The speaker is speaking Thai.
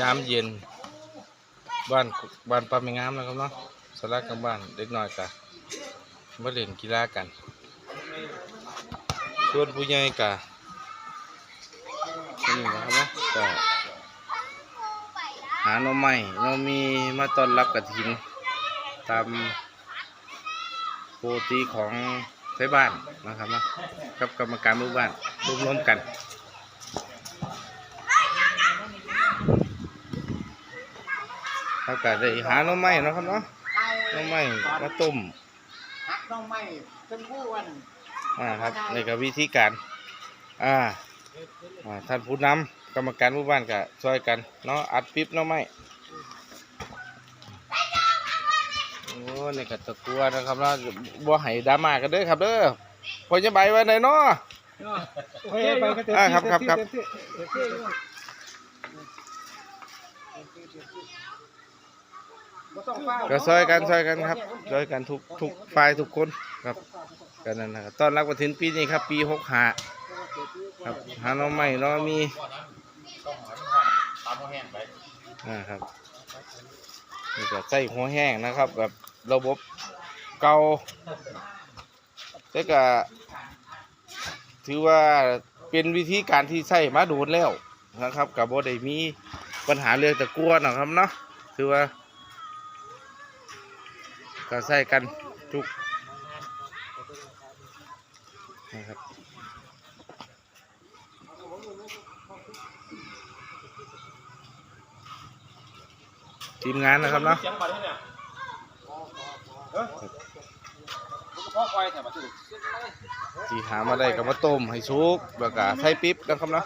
ยามเย็น บ้านบ้านปลาไม่งามนะครับเนาะสลักกับบ้านเด็กน้อยกะมาเล่นกีฬากัน ส่วนผู้ใหญ่กะนี่นะครับเนาะก็หาหน่อไม้หน่อมีมาต้อนรับกระถิน ตามโปรตีของไทบ้านนะครับเนาะกับกรรมการหมู่บ้านรวมร่วมกัน เขาก็ได้หาหน่อไม้เนาะครับเนาะหน่อไม้มาต้มหักน้องไม้จนผู้วันอ่าครับนี่ก็วิธีการอ่าอ่าท่านผู้นำกรรมการหมู่บ้านก็ช่วยกันเนาะอัดปิ๊บหน่อไม้โอ้นี่ก็ตะกัวนะครับเนาะบ่ให้ดราม่ากันเด้อครับเด้อพอจะใบไว้ไหนเนาะ โอเคไปก็เต็มอ่าที่ครับครับครับ เต็มที่เต็มที่บ่ต้องเฝ้า ก็ช่วยกันช่วยกันครับช่วยกันทุกทุกฝ่ายทุกคนครับกันนั่นนะครับตอนรับกฐินปีนี้ครับ ปีหกหาครับหาน่อไม้เนามีตามแห้งไปอ่าครับนี่ก็ใส่หัวแห้งนะครับ แบบระบบเก่าแต่ก็ถือว่าเป็นวิธีการที่ใส่มาโดนแล้วนะครับกับบ่ได้มีปัญหาเรื่องตะกั่วนะครับเนาะถือว่า ก็ใส่กันทุกนะครับทีมงานนะครับเนาะที่หามาได้ก็มาต้มให้สุกแล้วก็ใส่ปิ๊บนะครับเนาะ